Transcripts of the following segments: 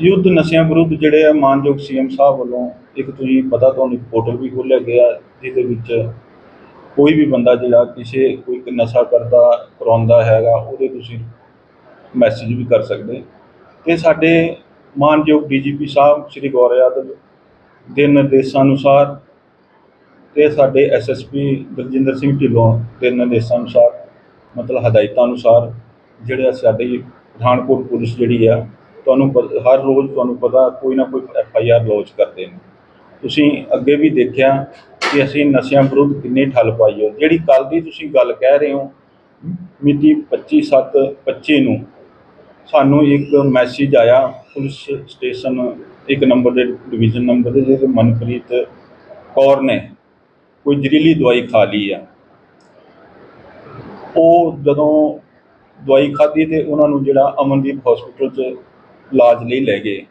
ਯੁੱਧ ਨਸ਼ਿਆਂ ਵਿਰੁੱਧ ਜਿਹੜੇ ਆ ਮਾਨਯੋਗ ਸੀਐਮ ਸਾਹਿਬ ਵੱਲੋਂ ਇੱਕ ਤੁਸੀਂ ਪਤਾ ਤੁਹਾਨੂੰ ਇੱਕ ਪੋਰਟਲ ਵੀ ਖੋਲ੍ਹਿਆ ਗਿਆ, ਜਿਹਦੇ ਵਿੱਚ ਕੋਈ ਵੀ ਬੰਦਾ ਜਿਹੜਾ ਕਿਸੇ ਕੋਈ ਨਸ਼ਾ ਕਰਦਾ, ਕਰਾਉਂਦਾ ਹੈਗਾ, ਉਹਦੇ ਤੁਸੀਂ ਮੈਸੇਜ ਵੀ ਕਰ ਸਕਦੇ। ਤੇ ਸਾਡੇ ਮਾਨਯੋਗ ਡੀਜੀਪੀ ਸਾਹਿਬ ਸ਼੍ਰੀ ਗੌਰ ਯਾਦਵ ਦੇ ਨਿਰਦੇਸ਼ਾਂ ਅਨੁਸਾਰ ਤੇ ਸਾਡੇ ਐਸਐਸਪੀ ਦਲਜਿੰਦਰ ਸਿੰਘ ਢਿੱਲੋਂ ਦੇ ਨਿਰਦੇਸ਼ਾਂ ਅਨੁਸਾਰ, ਮਤਲਬ ਹਦਾਇਤਾਂ ਅਨੁਸਾਰ, ਜਿਹੜੇ ਸਾਡੀ ਪਠਾਨਕੋਟ ਪੁਲਿਸ ਜਿਹੜੀ ਆ ਤੁਹਾਨੂੰ ਪ- ਹਰ ਰੋਜ਼ ਤੁਹਾਨੂੰ ਪਤਾ ਕੋਈ ਨਾ ਕੋਈ ਐਫ ਆਈ ਆਰ ਲੌਂਚ ਕਰਦੇ ਨੇ। ਤੁਸੀਂ ਅੱਗੇ ਵੀ ਦੇਖਿਆ ਕਿ ਅਸੀਂ ਨਸ਼ਿਆਂ ਵਿਰੁੱਧ ਕਿੰਨੀ ਠੱਲ ਪਾਈ ਹੈ ਜਿਹੜੀ ਕੱਲ ਦੀ ਤੁਸੀਂ ਗੱਲ ਕਹਿ ਰਹੇ ਹੋ, ਮਿਤੀ 25/7/25 ਨੂੰ, ਸਾਨੂੰ ਇੱਕ ਮੈਸੇਜ ਆਇਆ, ਪੁਲਿਸ ਸਟੇਸ਼ਨ ਇੱਕ ਨੰਬਰ ਦੇ ਡਿਵੀਜ਼ਨ ਨੰਬਰ ਦੇ ਜਿਹਦੇ ਮਨਪ੍ਰੀਤ ਕੌਰ ਨੇ, ਕੋਈ ਜ਼ਹਿਰੀਲੀ ਦਵਾਈ ਖਾ ਲਈ ਆ। ਉਹ ਜਦੋਂ ਦਵਾਈ ਖਾਧੀ ਤੇ ਉਹਨਾਂ ਨੂੰ ਜਿਹੜਾ ਅਮਨਦੀਪ ਹਸਪੀਟਲ 'ਚ ਇਲਾਜ ਲਈ ਲੈ ਗਏ।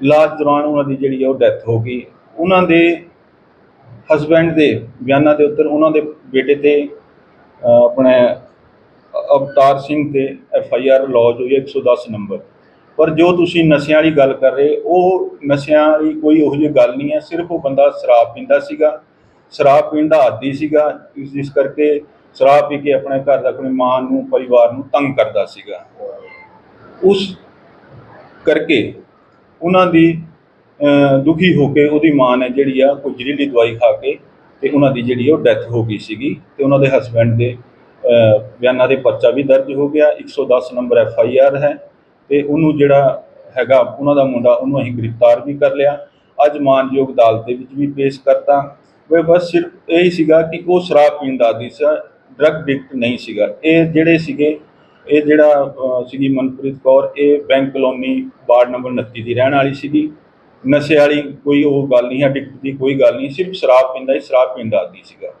ਇਲਾਜ ਦੌਰਾਨ ਉਹਨਾਂ ਦੀ ਜਿਹੜੀ ਆ ਉਹ ਡੈਥ ਹੋ ਗਈ। ਉਹਨਾਂ ਦੇ ਹਸਬੈਂਡ ਦੇ ਬਿਆਨਾਂ ਦੇ ਉੱਤੇ ਉਹਨਾਂ ਦੇ ਬੇਟੇ ਤੇ ਆਪਣੇ ਅਵਤਾਰ ਸਿੰਘ ਤੇ ਐਫ ਆਈ ਆਰ ਲੌਜ ਹੋਈ ਹੈ 110 ਨੰਬਰ। ਪਰ ਜੋ ਤੁਸੀਂ ਨਸ਼ਿਆਂ ਵਾਲੀ ਗੱਲ ਕਰ ਰਹੇ, ਉਹ ਨਸ਼ਿਆਂ ਵਾਲੀ ਕੋਈ ਉਹੋ ਜਿਹੀ ਗੱਲ ਨਹੀਂ ਹੈ। ਸਿਰਫ ਉਹ ਬੰਦਾ ਸ਼ਰਾਬ ਪੀਂਦਾ ਸੀਗਾ। ਸ਼ਰਾਬ ਪੀਣ ਦਾ ਆਦੀ ਸੀਗਾ ਜਿਸ ਕਰਕੇ ਸ਼ਰਾਬ ਪੀ ਕੇ ਆਪਣੇ ਘਰ ਦਾ, ਆਪਣੀ ਮਾਂ ਨੂੰ, ਪਰਿਵਾਰ ਨੂੰ ਤੰਗ ਕਰਦਾ ਸੀਗਾ। ਉਸ ਕਰਕੇ ਉਹਨਾਂ ਦੀ ਦੁਖੀ ਹੋ ਕੇ ਉਹਦੀ ਮਾਂ ਨੇ ਜਿਹੜੀ ਆ ਕੋਈ ਜ਼ਹਿਰੀਲੀ ਦਵਾਈ ਖਾ ਕੇ ਤੇ ਉਹਨਾਂ ਦੀ ਜਿਹੜੀ ਉਹ ਡੈਥ ਹੋ ਗਈ ਸੀਗੀ ਤੇ ਉਹਨਾਂ ਦੇ ਹਸਬੈਂਡ ਦੇ ਬਿਆਨਾਂ ਦੇ ਪਰਚਾ ਵੀ ਦਰਜ ਹੋ ਗਿਆ। 110 ਨੰਬਰ ਐਫ ਆਈ ਆਰ ਹੈ ਤੇ ਉਹਨੂੰ ਜਿਹੜਾ ਹੈਗਾ ਉਹਨਾਂ ਦਾ ਮੁੰਡਾ ਉਹਨੂੰ ਅਸੀਂ ਗ੍ਰਿਫਤਾਰ ਵੀ ਕਰ ਲਿਆ। ਅੱਜ ਮਾਨਯੋਗ ਅਦਾਲਤ ਦੇ ਵਿੱਚ ਵੀ ਪੇਸ਼ ਕਰਤਾ। ਵੇ ਬਸ ਸਿਰਫ ਇਹ ਹੀ ਸੀਗਾ ਕਿ ਉਹ ਸ਼ਰਾਬ ਪੀਣ ਦਾ ਆਦੀ ਸੀ ਡਰਗ ਡਿਕਟ ਨਹੀਂ ਸੀਗਾ। ਇਹ ਜਿਹੜੇ ਸੀਗੇ ਇਹ ਜਿਹੜਾ ਸੀਗੀ ਮਨਪ੍ਰੀਤ ਕੌਰ ਇਹ ਬੈਂਕ ਕਲੋਨੀ ਵਾਰਡ ਨੰਬਰ 29 ਦੀ ਰਹਿਣ ਵਾਲੀ ਸੀਗੀ। ਨਸ਼ੇ ਵਾਲੀ ਕੋਈ ਉਹ ਗੱਲ ਨਹੀਂ ਹੈ ਡਿਕਟ ਦੀ ਕੋਈ ਗੱਲ ਨਹੀਂ ਸਿਰਫ ਸ਼ਰਾਬ ਪੀਂਦਾ ਹੀ ਸ਼ਰਾਬ ਪੀਣ ਦਾ ਆਦੀ ਸੀਗਾ।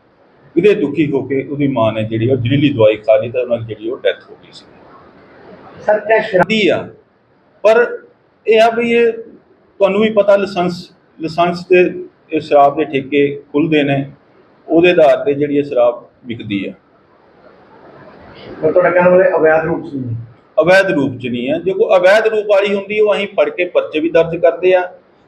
ਇਹਦੇ ਦੁਖੀ ਹੋ ਕੇ ਉਹਦੀ ਮਾਂ ਨੇ ਜਿਹੜੀ ਉਹ ਜ਼ਹਿਰੀਲੀ ਦਵਾਈ ਖਾ ਲਈ ਤਾਂ ਉਹਨਾਂ ਦੀ ਜਿਹੜੀ ਉਹ ਡੈਥ ਹੋ ਗਈ ਸੀ। ਸਰ ਕਿਆ ਸ਼ਰਾਬ ਆ। ਪਰ ਇਹ ਆ ਵੀ ਇਹ ਤੁਹਾਨੂੰ ਵੀ ਪਤਾ ਲਾਇਸੈਂਸ ਲਾਇਸੈਂਸ ਤੇ ਇਹ ਸ਼ਰਾਬ ਦੇ ਠੇਕੇ ਖੁੱਲਦੇ ਨੇ। ਉਹਦੇ ਆਧਾਰ ਤੇ ਜਿਹੜੀ ਇਹ ਸ਼ਰਾਬ ਵਿਕਦੀ ਆ। ਪਰ ਤੁਹਾਡਾ ਕਹਿਣ ਵਾਲੇ ਅਵੈਧ ਰੂਪ ਸੀ ਅਵੈਧ ਰੂਪ ਚ ਨਹੀਂ ਹੈ। ਜੇ ਕੋਈ ਅਵੈਧ ਰੂਪ ਵਾਲੀ ਹੁੰਦੀ ਉਹ ਅਸੀਂ ਫੜ ਕੇ ਪਰਚੇ ਵੀ ਦਰਜ ਕਰਦੇ ਆ।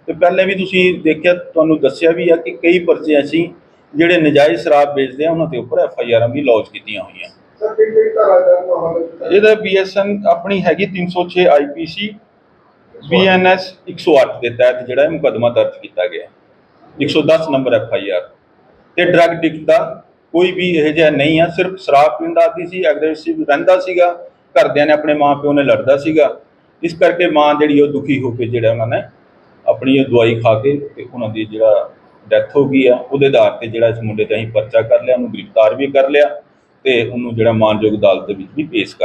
ਤੇ ਪਹਿਲੇ ਵੀ ਤੁਸੀਂ ਦੇਖਿਆ ਤੁਹਾਨੂੰ ਦੱਸਿਆ ਵੀ ਆ ਕਿ ਕਈ ਪਰਚੇ ਅਸੀਂ ਜਿਹੜੇ ਨਜਾਇਜ਼ ਸ਼ਰਾਬ ਵੇਚਦੇ ਆ ਉਹਨਾਂ ਦੇ ਉੱਪਰ ਐਫ ਆਈ ਆਰਾਂ ਵੀ ਲੌਂਚ ਕੀਤੀਆਂ ਹੋਈਆਂ। ਇਹਦਾ ਬੀਐਸਐਨ ਆਪਣੀ ਹੈਗੀ 306 ਆਈਪੀਸੀ ਬੀਐਨਐਸ 108 ਦੇ ਤਹਿਤ ਜਿਹੜਾ ਇਹ ਮੁਕੱਦਮਾ ਦਰਜ ਕੀਤਾ ਗਿਆ। 110 ਨੰਬਰ ਐਫ ਆਈ ਆਰ। ਤੇ ਡਰਗ ਡਿਕਟ ਦਾ ਕੋਈ ਵੀ ਇਹ ਜਿਹਾ ਨਹੀਂ ਆ, ਸਿਰਫ ਸ਼ਰਾਬ ਪੀਂਦਾ ਆਦੀ ਸੀ ਐਗਰੈਸਿਵ ਰਹਿੰਦਾ ਸੀਗਾ, ਘਰਦਿਆਂ ਨੇ ਆਪਣੇ ਮਾਂ ਪਿਓ ਨੇ ਲੜਦਾ ਸੀਗਾ। ਇਸ ਕਰਕੇ ਮਾਂ ਜਿਹੜੀ ਉਹ ਦੁਖੀ ਹੋ ਕੇ ਜਿਹੜਾ ਉਹਨਾਂ ਨੇ ਆਪਣੀ ਇਹ ਦਵਾਈ ਖਾ ਕੇ ਤੇ ਉਹਨਾਂ ਦੀ ਜਿਹੜਾ ਡੈਥ ਹੋ ਗਈ ਆ, ਉਹਦੇ ਆਧਾਰ ਤੇ ਜਿਹੜਾ ਇਸ ਮੁੰਡੇ ਤੇ ਅਸੀਂ ਪਰਚਾ ਕਰ ਲਿਆ, ਉਹਨੂੰ ਗ੍ਰਿਫਤਾਰ ਵੀ ਕਰ ਲਿਆ ਤੇ ਉਹਨੂੰ ਜਿਹੜਾ ਮਾਨਯੋਗ ਅਦਾਲਤ ਦੇ ਵਿੱਚ ਵੀ ਪੇਸ਼ ਕਰ